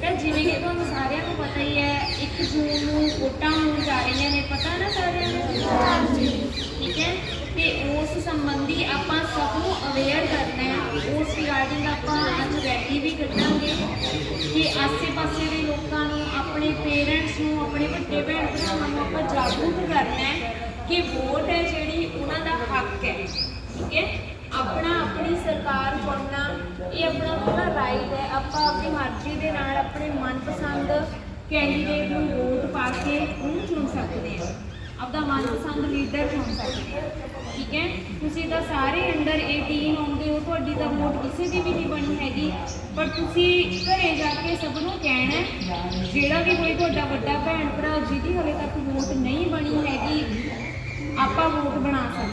ਬੇਟਾ ਜਿਵੇਂ ਕਿ ਤੁਹਾਨੂੰ ਸਾਰਿਆਂ ਨੂੰ ਪਤਾ ਹੀ ਹੈ 1 ਜੂਨ ਨੂੰ ਵੋਟਾਂ ਹੋਣ ਜਾ ਰਹੀਆਂ ਨੇ ਪਤਾ ਨਾ ਸਾਰਿਆਂ ਨੂੰ? ਠੀਕ ਹੈ ਤੇ ਉਸ ਸੰਬੰਧੀ ਆਪਾਂ ਸਭ ਨੂੰ ਅਵੇਅਰ ਕਰਨਾ ਹੈ ਉਸ ਰਿਗਾਰਡਿੰਗ ਆਪਾਂ ਅੱਜ ਰੈਲੀ ਵੀ ਕੱਢਾਂਗੇ ਕਿ ਆਸੇ-ਪਾਸੇ ਦੇ ਲੋਕਾਂ ਨੂੰ ਆਪਣੇ ਪੇਰੈਂਟਸ ਨੂੰ ਆਪਣੇ ਵੱਡੇ ਭੈਣ ਭਰਾਵਾਂ ਨੂੰ ਆਪਾਂ ਜਾਗਰੂਕ ਕਰਨਾ ਹੈ ਕਿ ਵੋਟ ਹੈ ਜਿਹੜੀ ਉਹਨਾਂ ਦਾ ਹੱਕ ਹੈ। ਠੀਕ ਹੈ ਆਪਣਾ ਆਪਣੀ ਸਰਕਾਰ ਚੁਣਨਾ ਇਹ ਆਪਣਾ ਪੂਰਾ ਰਾਈਟ ਹੈ ਆਪਾਂ ਆਪਣੀ ਮਰਜ਼ੀ ਦੇ ਨਾਲ ਆਪਣੇ ਮਨਪਸੰਦ ਕੈਂਡੀਡੇਟ ਨੂੰ ਵੋਟ ਪਾ ਕੇ ਉਹਨੂੰ ਚੁਣ ਸਕਦੇ ਹਾਂ। ਆਪਦਾ ਮਨਪਸੰਦ ਲੀਡਰ ਚੁਣ ਸਕਦੇ ਹਾਂ। ਠੀਕ ਹੈ? ਤੁਸੀਂ ਤਾਂ ਸਾਰੇ ਅੰਡਰ 18 ਹੁੰਦੇ ਹੋ ਤੁਹਾਡੀ ਤਾਂ ਵੋਟ ਕਿਸੇ ਦੀ ਵੀ ਨਹੀਂ ਬਣੀ ਹੈਗੀ। ਪਰ ਤੁਸੀਂ ਘਰੇ ਜਾ ਕੇ ਸਭ ਨੂੰ ਕਹਿਣਾ ਜਿਹੜਾ ਵੀ ਕੋਈ ਤੁਹਾਡਾ ਵੱਡਾ ਭੈਣ ਭਰਾ ਜਿਹਦੀ ਹਲੇ ਤੱਕ ਵੋਟ ਨਹੀਂ ਬਣੀ ਹੈਗੀ, ਆਪਾਂ ਵੋਟ ਬਣਾ ਸਕਦੇ